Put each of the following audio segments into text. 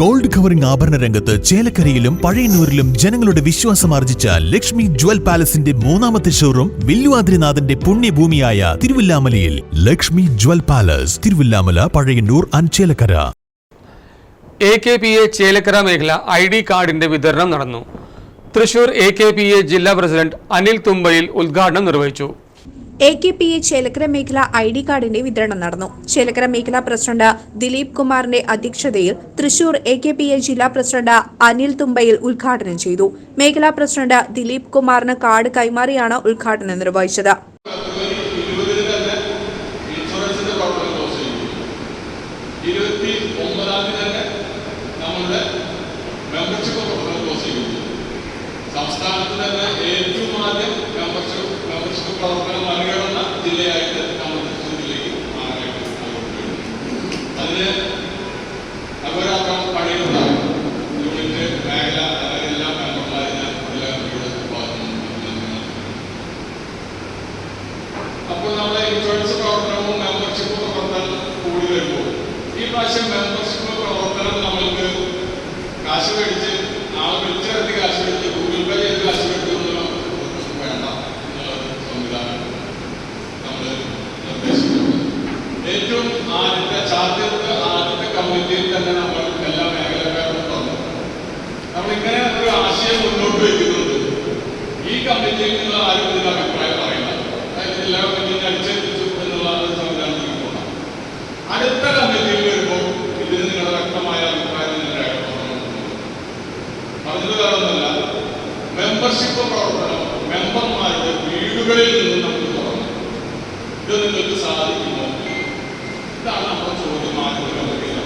Gold covering ആഭരണ രംഗത്ത് ചേലക്കരയിലും പഴയന്നൂരിലും ജനങ്ങളുടെ വിശ്വാസം ആർജിച്ച ലക്ഷ്മി ജ്വൽ പാലസിന്റെ മൂന്നാമത്തെ ഷോറൂം വില്ലുവാദ്രിനാഥന്റെ പുണ്യഭൂമിയായ തിരുവില്ലാമലയിൽ. Lakshmi jewel palace Thiruvilwamala Pazhayannur അഞ്ചേലക്കര Chelakkara. A K P A Chelakkara മേഖല ഐ ഡി കാർഡിന്റെ വിതരണം നടന്നു. Thrissur A K P A ജില്ലാ പ്രസിഡന്റ് അനിൽ തുമ്പയിൽ ഉദ്ഘാടനം നിർവഹിച്ചു. A K P A Chelakkara മേഖല ഐ ഡി കാർഡിന്റെ വിതരണം നടന്നു. ചേലക്കര മേഖല പ്രസിഡന്റ് ദിലീപ് കുമാറിന്റെ അധ്യക്ഷതയിൽ Thrissur A K P A ജില്ലാ പ്രസിഡന്റ് അനിൽ തുമ്പയിൽ ഉദ്ഘാടനം ചെയ്തു. മേഖലാ പ്രസിഡന്റ് ദിലീപ് കുമാറിന് കാർഡ് കൈമാറിയാണ് ഉദ്ഘാടനം നിർവഹിച്ചത്. മെമ്പർഷിപ്പ് സംസ്ഥാനത്ത് തന്നെ ഏറ്റവും ആദ്യം മെമ്പർഷിപ്പ് മെമ്പർഷിപ്പ് പ്രവർത്തനം മറികടന്ന ഇൻഷുറൻസ് പ്രവർത്തനവും മെമ്പർഷിപ്പ് പ്രവർത്തനം കൂടി വരുമ്പോൾ ഈ പ്രാവശ്യം മെമ്പർഷിപ്പ് പ്രവർത്തനം നമ്മൾക്ക് കാശ് മേടിച്ച് ആൾ വിളിച്ചിറത്തി കാശ് മേടിച്ച് ഗൂഗിൾ പേ ചെയ്ത് കാശ് മേടിച്ചൊന്നും വേണ്ട സംവിധാനം നമ്മൾ നിർദ്ദേശിക്കുന്നത് ഏറ്റവും ആദ്യത്തെ ചാർജ് ആദ്യത്തെ കമ്മിറ്റിയിൽ തന്നെ നമ്മൾ മെമ്പർഷിപ്പ് പ്രവർത്തനം മെമ്പർമാരുടെ വീടുകളിൽ നിന്ന് നമുക്ക് തുടങ്ങും ഇത് നിങ്ങൾക്ക് സാധിക്കുമോ? ഇതാണ് നമ്മുടെ ചോദ്യം ആദ്യത്തെ കമ്മിറ്റിയിൽ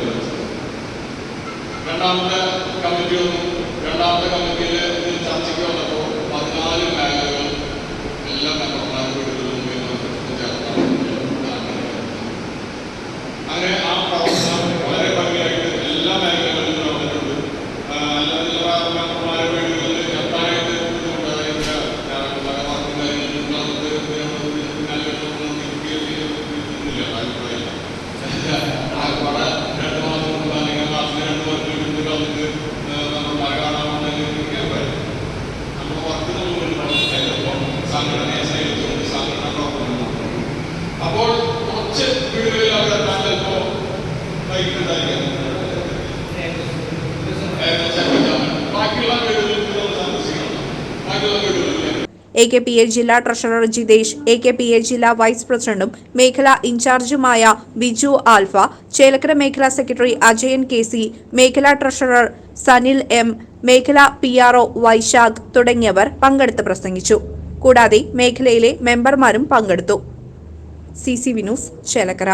രണ്ടാമത്തെ കമ്മിറ്റി വന്നു രണ്ടാമത്തെ കമ്മിറ്റിയിൽ ചർച്ചയ്ക്ക് വന്നപ്പോൾ എ കെ പി എ ജില്ലാ treasurer Jithesh A K P A ജില്ലാ വൈസ് പ്രസിഡന്റും മേഖലാ ഇൻചാർജുമായ ബിജു ആൽഫ ചേലക്കര മേഖലാ സെക്രട്ടറി അജയൻ കെ സി മേഖലാ ട്രഷറർ സനിൽ എം മേഖല പി ആർ ഒ വൈശാഖ് തുടങ്ങിയവർ പങ്കെടുത്ത് പ്രസംഗിച്ചു. കൂടാതെ മേഖലയിലെ മെമ്പർമാരും പങ്കെടുത്തു. C C Vinoos Chelakkara.